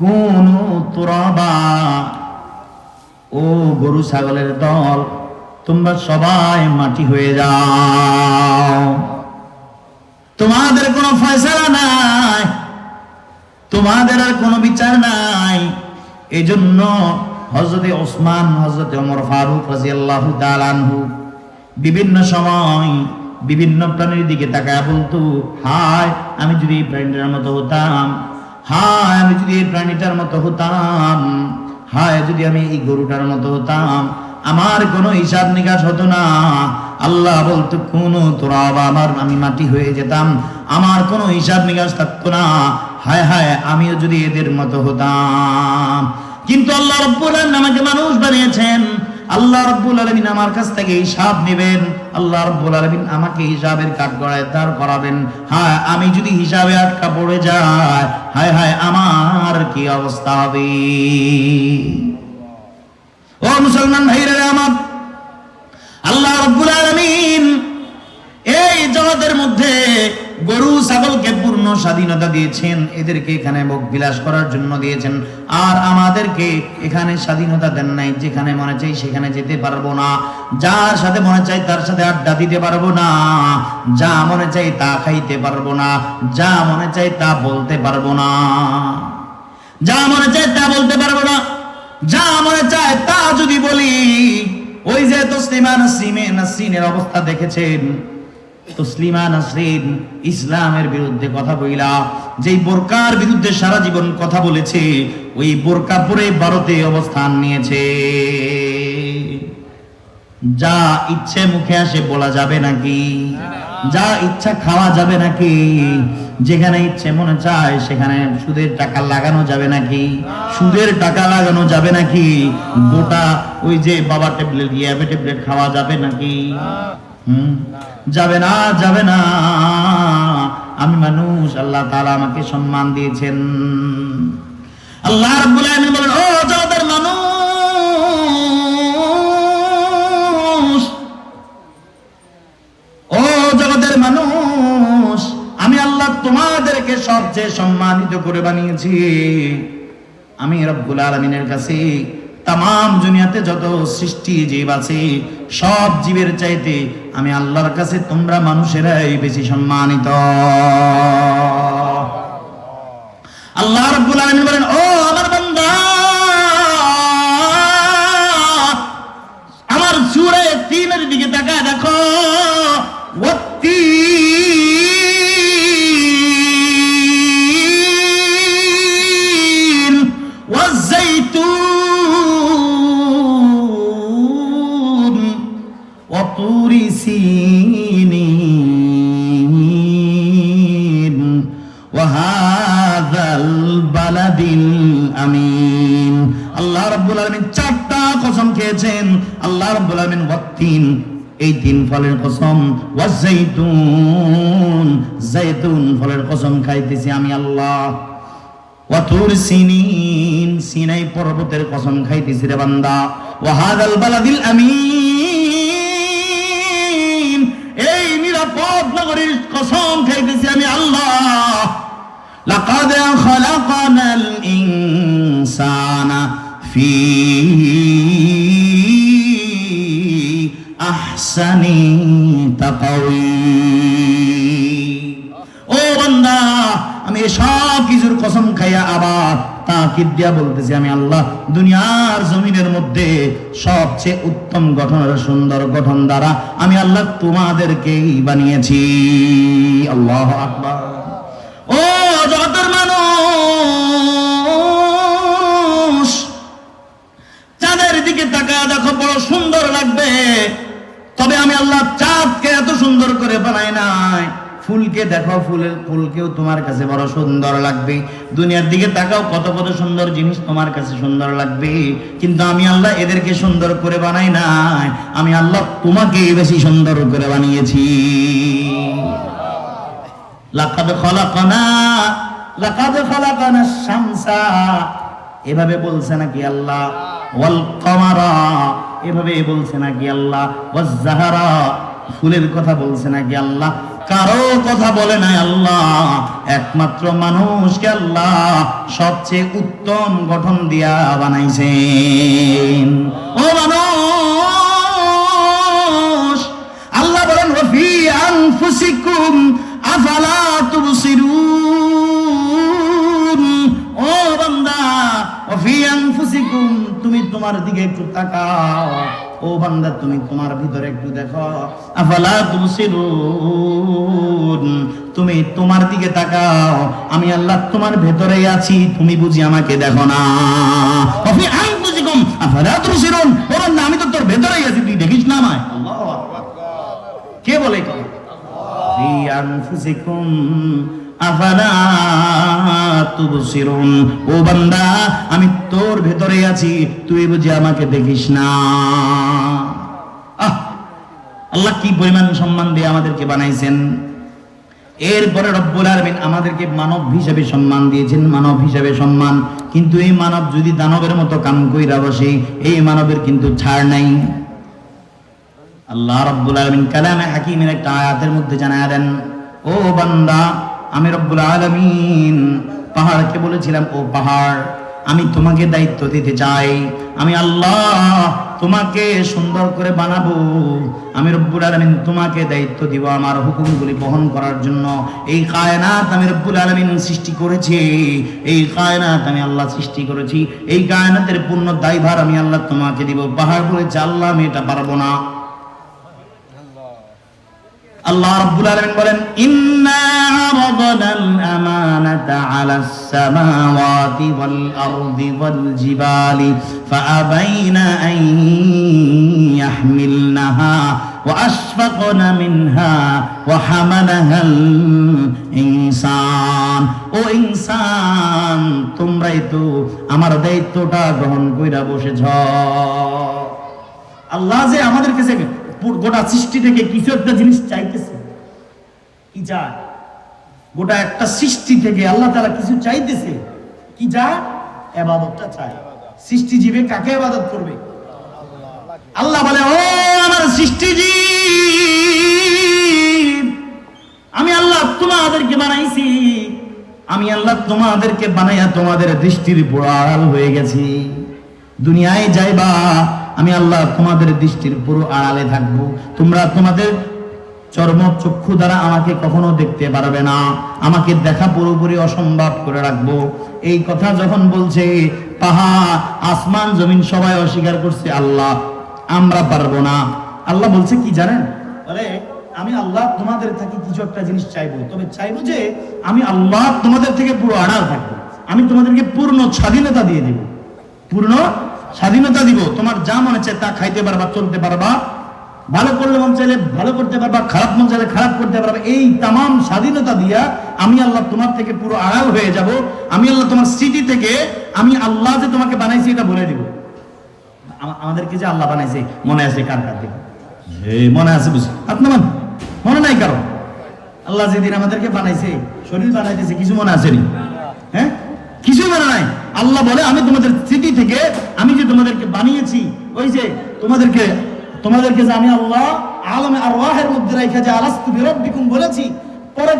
কোন ও গরু ছাগলের দল, তোমরা সবাই মাটি হয়ে যাও। তোমাদের কোনো ফয়সালা নাই, তোমাদের আর কোনো বিচার নাই। এই জন্য হজরতে ওসমান হজরতে ওমর ফারুক রাজিয়াল্লাহু তাআলাহু বিভিন্ন সময় বিভিন্ন প্রাণীর দিকে তাকায় বলতো, হায়, আমি যদি এই প্রাণীটার মতো হতাম হায়, আমি যদি এই প্রাণীটার মতো হতাম, হায়, যদি আমি এই গরুটার মতো হতাম, আমার কোনো হিসাব নিকাশ হতো না। আল্লাহ বলতো, কোন, তোরা আমার আমি মাটি হয়ে যেতাম, আমার কোনো হিসাব নিকাশ থাকতো না। হায় হায়, আমিও যদি এদের মতো হতাম। কিন্তু আল্লাহ রব্বুল আমাকে মানুষ বানিয়েছেন। আল্লাহ রব্বুল আলমিন আমার কাছ থেকে হিসাব নেবেন। আল্লাহ রব্বুল আলমিন আমাকে হিসাবের কাঠ গড়ায় দাঁড় করাবেন। হ্যাঁ আমি যদি হিসাবে আটকা পড়ে যাই, হায় হায়, আমার কি অবস্থা হবে? ও মুসলমান ভাইরা আমার পূর্ণ স্বাধীনতা দিয়েছেন, এদেরকে এখানে ভোগ বিলাস করার জন্য দিয়েছেন। আর আমাদেরকে এখানে স্বাধীনতা দেন নাই, যেখানে মনে চাই সেখানে যেতে পারব না। যার সাথে মনে চাই তার সাথে আড্ডা দিতে পারব না। যা মনে চাই তা খাইতে পারব না। যা মনে চাই তা বলতে পারব না। যা মনে চায় তা বলতে পারব না। যা মনে চায় তা যদি বলি, ওই যে তসলিমা নাসরিমে নাসরিনের অবস্থা দেখেছেন। তসলিমা নাসরিন ইসলামের বিরুদ্ধে কথা বইলা, যেই বোরকার বিরুদ্ধে সারা জীবন কথা বলেছে, ওই বোরকা পরে ভারতে অবস্থান নিয়েছে। যা ইচ্ছে মুখে আসে বলা যাবে নাকি? যা ইচ্ছা খাওয়া যাবে নাকি? যেখানে ইচ্ছে মনে চায়, সেখানে সুদের টাকা লাগানো যাবে নাকি? সুদের টাকা লাগানো যাবে নাকি? গোটা ওই যে বাবা ট্যাবলেট খাওয়া যাবে নাকি? হুম? যাবে না যাবে না। আমি মানুষ, আল্লাহ তাআলা আমাকে সম্মান দিয়েছেন। আল্লাহ বলেন, ও জগতের মানুষ আমি সবচেয়ে সম্মানিত করে বানিয়েছি। আমি রব্বুল আলমিনের কাছে তাম দুনিয়াতে যত সৃষ্টি জীব আছে সব জীবের চাইতে আমি আল্লাহর কাছে তোমরা মানুষেরাই বেশি সম্মানিত। وطور سينين وهذا البلد الأمين আল্লাহ রাব্বুল আলামিন চারটা কসম খেয়েছেন আল্লাহ রাব্বুল আলামিন ওয়াত্তিন এই তিন ফলের কসম ওয়াজাইতুন জাইতুন ফলের কসম খাইতেছি আমি আল্লাহ ওয়াতুর সিনিন সিনাই পর্বতের কসম খাইতেছি রে বান্দা ওয়াহাদাল বালাদিল আমিন লাকাদ খালাকানাল ইনসানা ফি আহসানি তাকাওয়িম ও বান্দা, আমি সব কিছুর কসম খাইয়া আবার তাকিদ দিয়া বলতেছি, আমি আল্লাহ দুনিয়ার জমিনের মধ্যে সবচেয়ে উত্তম গঠনের সুন্দর গঠন দ্বারা আমি আল্লাহ তোমাদেরকেই বানিয়েছি। আল্লাহ আকবার। দেখো বড় সুন্দর লাগবে। তবে আমি আল্লাহ চাঁদকে এত সুন্দর করে বানাই নাই। ফুলকে দেখো, ফুলের ফুলকেও তোমার কাছে বড় সুন্দর লাগবে। দুনিয়ার দিকে তাকাও, কত কত সুন্দর জিনিস তোমার কাছে সুন্দর লাগবে। কিন্তু আমি আল্লাহ এদেরকে সুন্দর করে বানাই নাই। আমি আল্লাহ তোমাকে বেশি সুন্দর করে বানিয়েছি। এভাবে বলছে নাকি আল্লাহ? ওয়াল কমারা এভাবে বলছে নাকি আল্লাহ। ওয়াজ জাহারা। ফুলের কথা বলছে নাকি আল্লাহ। কারও কথা বলে নাই আল্লাহ। একমাত্র মানুষকে আল্লাহ সবচেয়ে উত্তম গঠন দিয়া বানাইছেন। ও মানুষ! আল্লাহ বলেন ওফি আনফুসিকুম আফালা তোমার দিকে একটু তাকাও। ও বান্দা, তুমি তোমার ভিতরে একটু দেখো। আফালা তুবসিরুন? তুমি তোমার দিকে তাকাও। আমি আল্লাহ তোমার ভেতরেই আছি, তুমি বুঝি আমাকে দেখো না। আমি তো তোর ভেতরেই আছি, তুই দেখিস না আমায়। কে বলে কথা? আনফুসিকুম। ও বান্দা, আমি তোর ভেতরে আছি, তুই বুঝি আমাকে দেখিস না। আল্লাহ কি পরিমাণ সম্মান দিয়ে আমাদেরকে বানাইছেন। এরপরে রব্বুল আলামিন আমাদেরকে মানব হিসাবে সম্মান দিয়েছেন, মানব হিসাবে সম্মান। কিন্তু এই মানব যদি দানবের মতো কাম কইরা বসে, এই মানবের কিন্তু ছাড় নাই। আল্লাহ রব্বুল আলমিন কালামে হাকিমের একটা আয়াতের মধ্যে জানায় দেন, ও বান্দা আমি রব্বুল আলমিন পাহাড়কে বলেছিলাম, ও পাহাড়, আমি তোমাকে দায়িত্ব দিতে চাই। আমি আল্লাহ তোমাকে সুন্দর করে বানাবো। আমি রব্বুল আলমিন তোমাকে দায়িত্ব দিব আমার হুকুমগুলি বহন করার জন্য। এই কায়নাত আমি রব্বুল আলমিন সৃষ্টি করেছি। এই কায়নাত আমি আল্লাহ সৃষ্টি করেছি। এই কায়নাতের পূর্ণ দায়ভার আমি আল্লাহ তোমাকে দিব। পাহাড় বলেছে, আল্লাহ, আমি এটা পারব না। আল্লাহ রাব্বুল আলামিন বলেন, ইন্না আরাদনাল আমানাতা আলাস সামাওয়াতি ওয়াল আরদি ওয়াল জিবালি, ফাআবাইনা আন ইয়াহমিলনাহা ও ইনসান, তোমরাই তো আমার দায়িত্বটা গ্রহণ কইরা বসেছ। আল্লাহ যে আমাদের কাছে গোটা সৃষ্টি থেকে কিছু একটা জিনিস চাইতেছে। কি চায় গোটা একটা সৃষ্টি থেকে আল্লাহ তারা কিছু চাইতেছে, কি যা এবাদতটা চায়। সৃষ্টি জীবে কাকে এবাদত করবে? আল্লাহ বলে, ও আমার সৃষ্টিজীব আমি আল্লাহ তোমাদেরকে বানাইছি। আমি আল্লাহ তোমাদেরকে বানাইয়া তোমাদের দৃষ্টির উপর আড়াল হয়ে গেছি। দুনিয়ায় যাইবা আমি আল্লাহ তোমাদের দৃষ্টির পুরো আড়ালে থাকব। তোমরা তোমাদের চর্ম চক্ষু দ্বারা আমাকে কখনো দেখতে পারবে না। আমাকে দেখা পুরোপুরি অসম্ভব করে রাখব। এই কথা যখন বলছে পাহাড় আসমান জমিন সবাই অস্বীকার করছে, আল্লাহ, আমরা পারব না। আল্লাহ বলছে কি জানেন? বলে, আমি আল্লাহ তোমাদের থেকে কিছু একটা জিনিস চাইব। তবে চাইব যে, আমি আল্লাহ তোমাদের থেকে পুরো আড়াল থাকব। আমি তোমাদেরকে পূর্ণ স্বাধীনতা দিয়ে দিব। পূর্ণ স্বাধীনতা দিব তোমার যা মনে চায় তা খাইতে পারবা চলতে পারবা। ভালো করলে মন চাইলে ভালো করতে পারবা খারাপ মন চাইলে খারাপ করতে পারবা। এই তামাম স্বাধীনতা দিয়া আমি আল্লাহ তোমার থেকে পুরো আড়াল হয়ে যাব। আমি আল্লাহ তোমার স্মৃতি থেকে আমি আল্লাহ যে তোমাকে বানাইছি এটা বলে দিব। আমা- আমাদেরকে যে আল্লাহ বানাইছে মনে আছে কার কার দিকে মনে আছে বুঝি। আপনার মনে মনে নাই কারও? আল্লাহ যেদিন আমাদেরকে বানাইছে শরীর বানাইতেছে কিছু মনে আসেনি হ্যাঁ? কিছু মনে নাই? আল্লাহ বলে, আমি তোমাদের স্মৃতি থেকে, আমি যে তোমাদেরকে বানিয়েছি, ওই যে তোমাদেরকে তোমাদেরকে যে আমি আল্লাহ আলমে আর মধ্যে রেখে যে আলাস্তু বিরব্বিকুম বলেছি, পরে